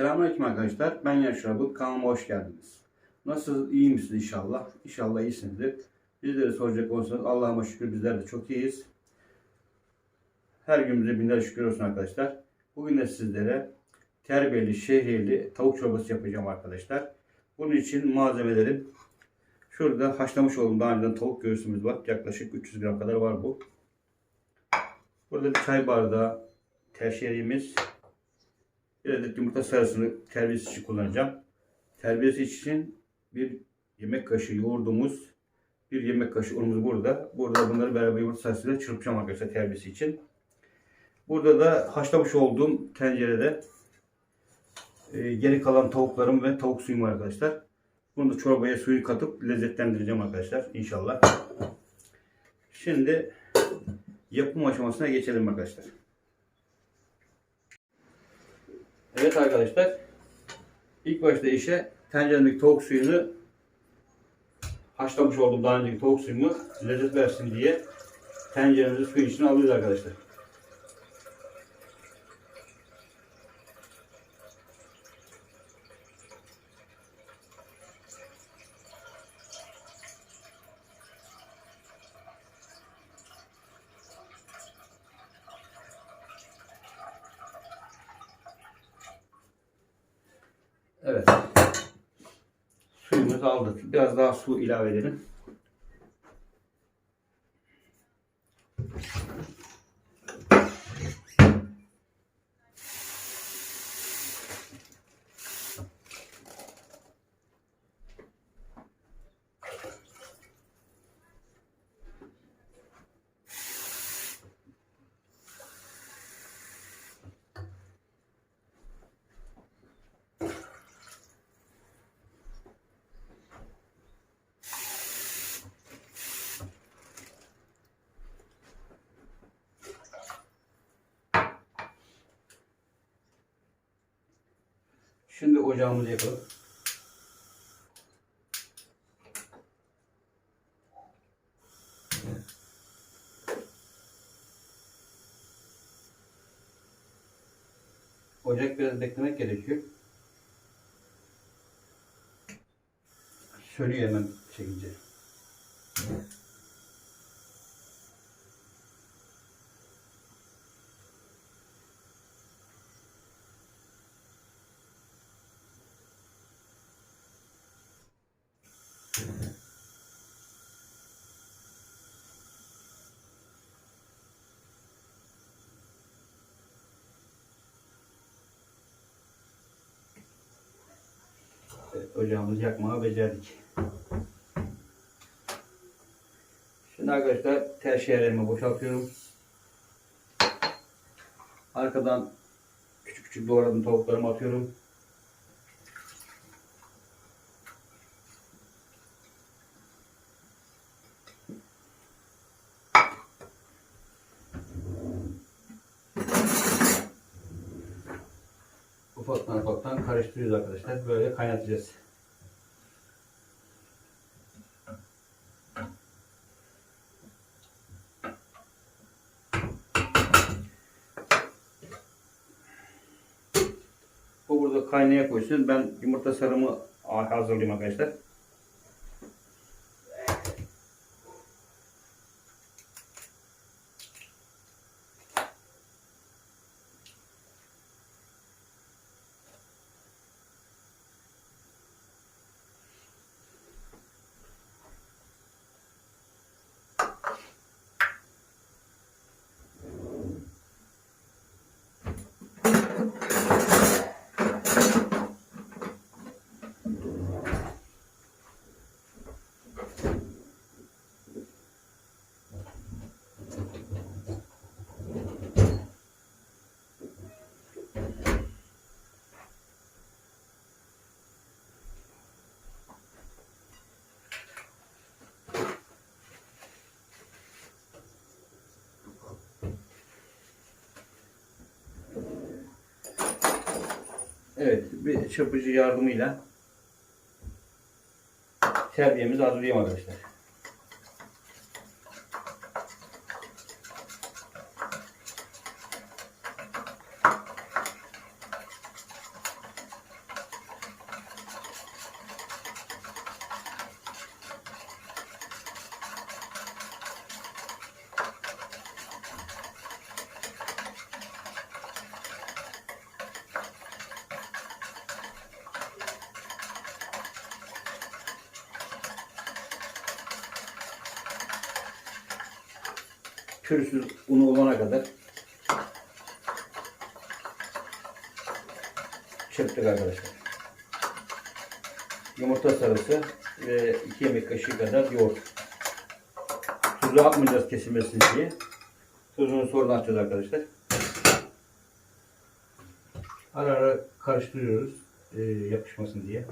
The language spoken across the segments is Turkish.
Selamünaleyküm arkadaşlar. Ben Yaşar Abut. Kanalıma hoş geldiniz. Nasıl? iyi misiniz inşallah? İnşallah iyisinizdir. Bizleri soracak olursanız Allah'ıma şükür bizler de çok iyiyiz. Her günümüze binler şükür olsun arkadaşlar. Bugün de sizlere terbiyeli, şehriyeli tavuk çorbası yapacağım arkadaşlar. Bunun için malzemelerim şurada haşlamış olduğum daha önceden tavuk göğsümüz var. Yaklaşık 300 gram kadar var bu. Burada bir çay bardağı terşiyerimiz, bir adet yumurta sarısını terbiyesi için kullanacağım. Terbiyesi için bir yemek kaşığı yoğurdumuz, bir yemek kaşığı unumuz burada. Burada bunları beraber yumurta sarısıyla çırpacağım arkadaşlar terbiyesi için. Burada da haşlamış olduğum tencerede e, geri kalan tavuklarım ve tavuk suyum var arkadaşlar. Bunu da çorbaya suyu katıp lezzetlendireceğim arkadaşlar inşallah. Şimdi yapım aşamasına geçelim arkadaşlar. Evet arkadaşlar. İlk başta işe tenceremdeki tavuk suyunu haşlamış olduğum daha önceki tavuk suyumu lezzet versin diye tenceremizi suyun içine alıyoruz arkadaşlar. Evet. Suyumuzu aldık. Biraz daha su ilave edelim. Şimdi ocağımızı yakalım. Ocak biraz beklemek gerekiyor. Sönüyor hemen çekince. Evet, ocağımızı yakmaya becerdik. Şimdi arkadaşlar terşiyerlerimi boşaltıyorum. Arkadan küçük küçük doğradığım tavuklarımı atıyorum. ufaktan ufaktan karıştırıyoruz arkadaşlar. Böyle kaynatacağız. Burada kaynaya koysun. Ben yumurta sarımı hazırlayayım arkadaşlar. Evet, bir çırpıcı yardımıyla terbiyemizi hazırlayayım arkadaşlar. Pürüzsüz unu olana kadar çırptık arkadaşlar. Yumurta sarısı ve 2 yemek kaşığı kadar yoğurt. Tuzu atmayacağız kesilmesin diye. Tuzunu sonradan atacağız arkadaşlar. Ara ara karıştırıyoruz e, yapışmasın diye.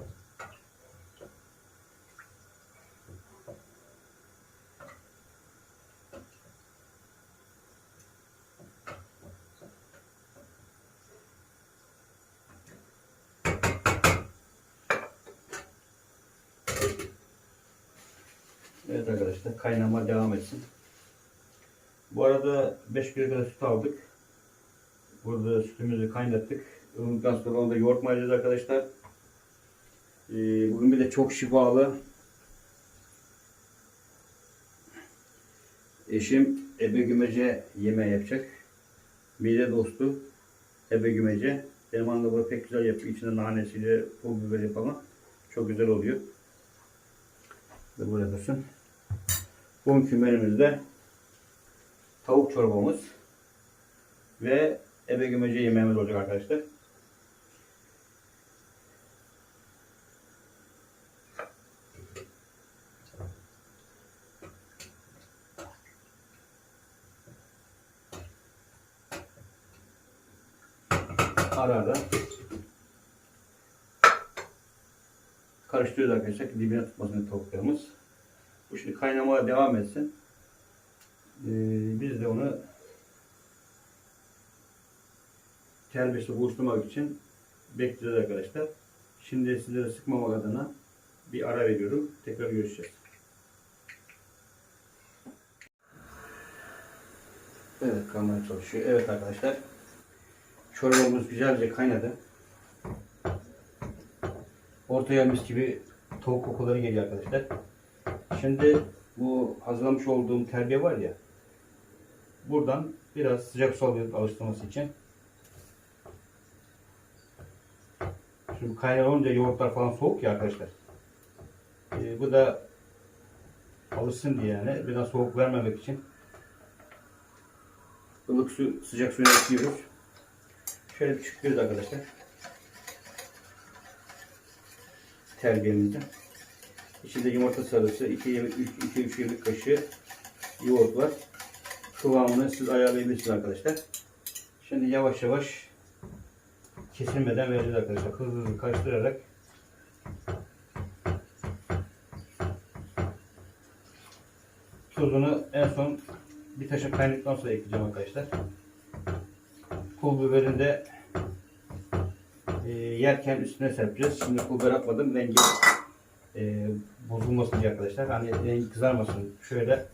1 süt aldık. Burada sütümüzü kaynattık. Ilıdıktan sonra onu da yoğurtmayacağız arkadaşlar. Ee, bugün bir de çok şifalı. Eşim ebe gümece yemeği yapacak. Mide dostu ebe gümece. Benim anlamda pek güzel yapıyor. İçinde nanesiyle pul biberi falan. Çok güzel oluyor. Ve böyle dursun. Bugünkü menümüzde tavuk çorbamız ve ebe yemeğimiz olacak arkadaşlar. Ara ara karıştırıyoruz arkadaşlar dibine tutmasın tavuklarımız. Bu şimdi kaynamaya devam etsin. Ee, biz de onu terbiyesi oluşturmak için bekleyeceğiz arkadaşlar. Şimdi sizlere sıkmamak adına bir ara veriyorum. Tekrar görüşeceğiz. Evet kamera çalışıyor. Evet arkadaşlar. Çorbamız güzelce kaynadı. Ortaya mis gibi tavuk kokuları geliyor arkadaşlar. Şimdi bu hazırlamış olduğum terbiye var ya. Buradan biraz sıcak su alıyoruz alıştırması için. Şimdi kaynar olunca yoğurtlar falan soğuk ya arkadaşlar. Ee, bu da alışsın diye yani. Biraz soğuk vermemek için. ılık su, sıcak suyuna ekliyoruz. Şöyle bir çıkıyoruz arkadaşlar. Terbiyemizde. İçinde yumurta sarısı, 2 yemek 2 3 yemek kaşığı yoğurt var. Kıvamını siz ayarlayabilirsiniz arkadaşlar. Şimdi yavaş yavaş kesilmeden vereceğiz arkadaşlar. Hızlı hızlı karıştırarak tuzunu en son bir taşa kaynadıktan sonra ekleyeceğim arkadaşlar. Pul biberini de e, yerken üstüne serpeceğiz. Şimdi pul biber atmadım. Rengi e, bozulmasın diye arkadaşlar. Hani rengi kızarmasın. Şöyle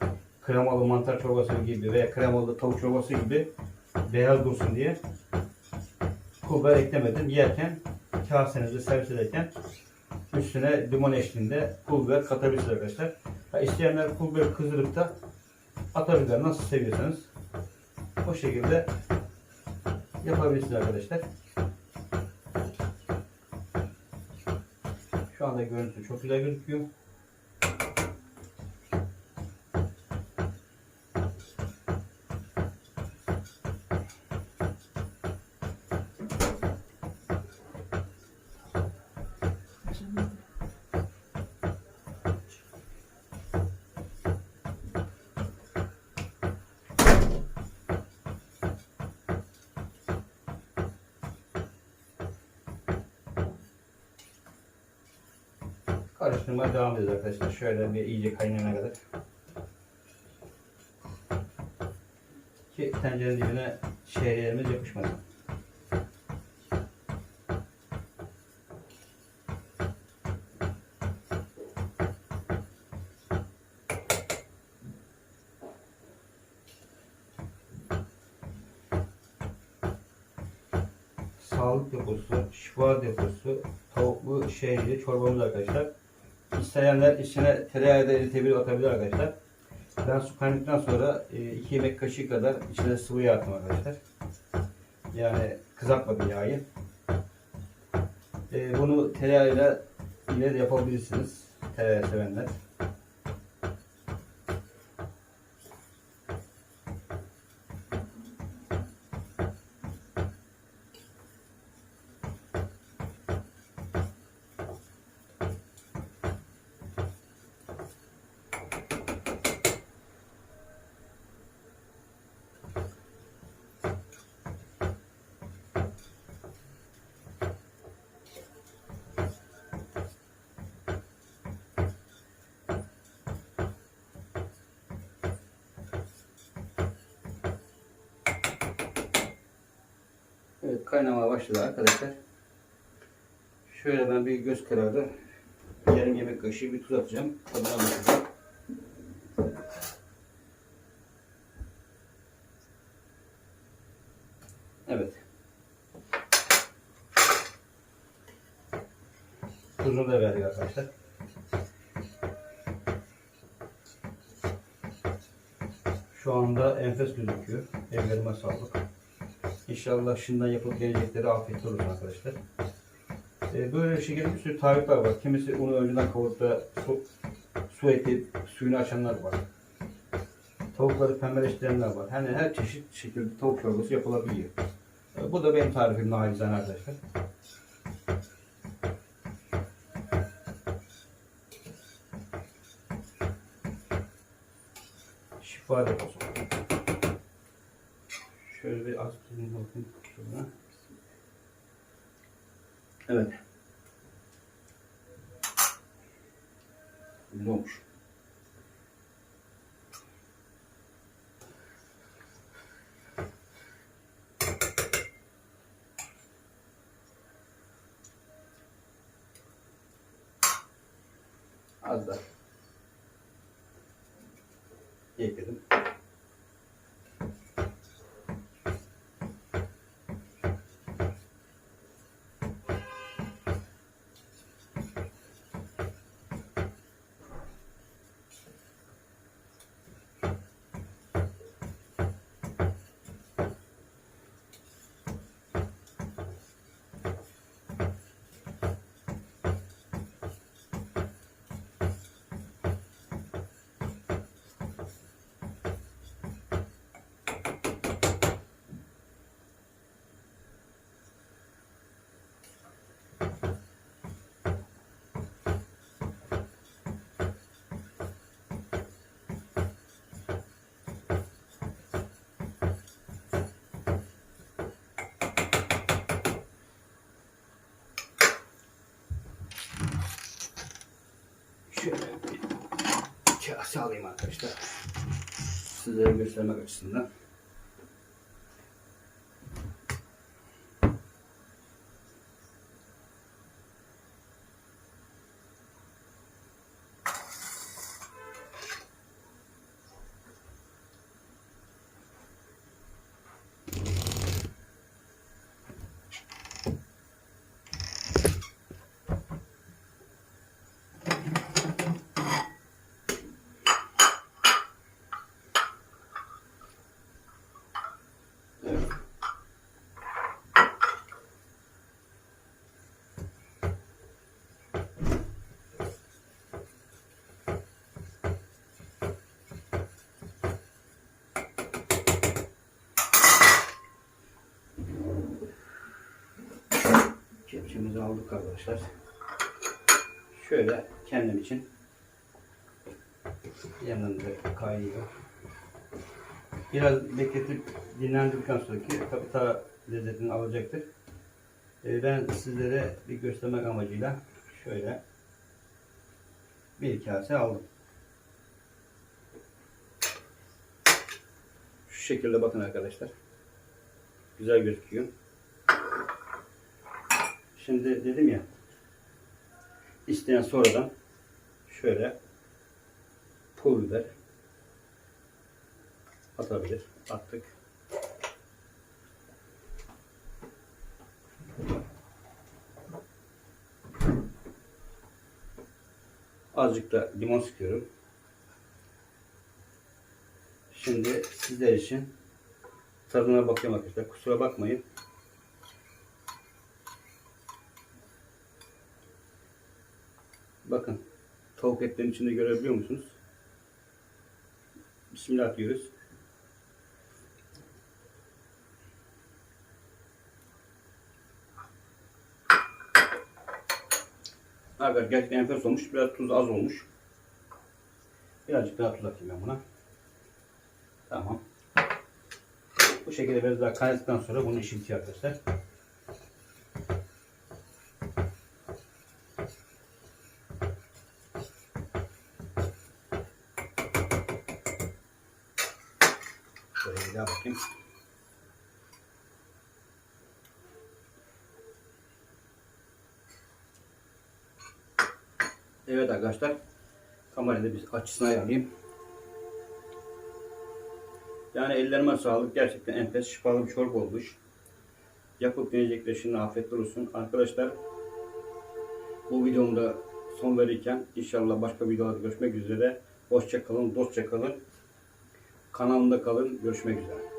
kremalı mantar çorbası gibi veya kremalı tavuk çorbası gibi beyaz dursun diye pul biber eklemedim. Yerken kasenizde servis ederken üstüne limon eşliğinde pul biber katabilirsiniz arkadaşlar. Ha, isteyenler pul biber kızdırıp da atabilirler. Nasıl seviyorsanız o şekilde yapabilirsiniz arkadaşlar. Şu anda görüntü çok güzel gözüküyor. Karıştırmaya devam ediyoruz arkadaşlar. Şöyle bir iyice kaynayana kadar. Ki tencerenin dibine şehriyelerimiz yapışmasın. Sağlık deposu, şifa deposu, tavuklu şehri çorbamız arkadaşlar. İsteyenler içine tereyağı da eritebilir, atabilir arkadaşlar. Ben su kaynadıktan sonra 2 yemek kaşığı kadar içine sıvı yağ attım arkadaşlar. Yani kızartmadım yağı. E, bunu tereyağıyla ile yapabilirsiniz. Tereyağı sevenler. Kaynamaya başladı arkadaşlar. Şöyle ben bir göz kararı yarım yemek kaşığı bir tuz atacağım. Tadına bakacağım. Evet. Tuzunu da verdik arkadaşlar. Şu anda enfes gözüküyor. Ellerime sağlık. İnşallah şimdiden yapılıp gelecekleri afiyet olsun arkadaşlar. Ee, böyle şekilde bir sürü tarifler var. Kimisi unu önceden kavurup da su, su ekleyip suyunu açanlar var. Tavukları pembeleştirenler var. Hani her çeşit şekilde tavuk çorbası yapılabiliyor. Ee, bu da benim tarifim nacizane arkadaşlar. Şifa deposu. Şöyle bir az tuzunu bakayım. Şuna. Evet. Güzel. Az da ekledim. Şöyle kase alayım arkadaşlar. Sizlere göstermek açısından. Kepçemizi aldık arkadaşlar. Şöyle kendim için yanında kaynıyor. Biraz bekletip dinlendirdikten sonraki tabii ta lezzetini alacaktır. Ee, ben sizlere bir göstermek amacıyla şöyle bir kase aldım. Şu şekilde bakın arkadaşlar. Güzel gözüküyor. Şimdi dedim ya isteyen sonradan şöyle pul biber atabilir. Attık. Azıcık da limon sıkıyorum. Şimdi sizler için tadına bakıyorum arkadaşlar. Kusura bakmayın. Bakın tavuk içinde görebiliyor musunuz? Bismillah diyoruz. Arkadaşlar gerçekten enfes olmuş. Biraz tuz az olmuş. Birazcık daha tuz atayım ben buna. Tamam. Bu şekilde biraz daha kaynadıktan sonra bunu işi bitiyor arkadaşlar. Şöyle bir daha bakayım. Evet arkadaşlar. Kamerayı da bir açısına ayarlayayım. Yani ellerime sağlık. Gerçekten enfes şifalı bir çorba olmuş. Yapıp deneyecekler şimdi afiyetler olsun. Arkadaşlar bu videomda son verirken inşallah başka videolarda görüşmek üzere. Hoşça kalın, dostça kalın. Kanalımda kalın. Görüşmek üzere.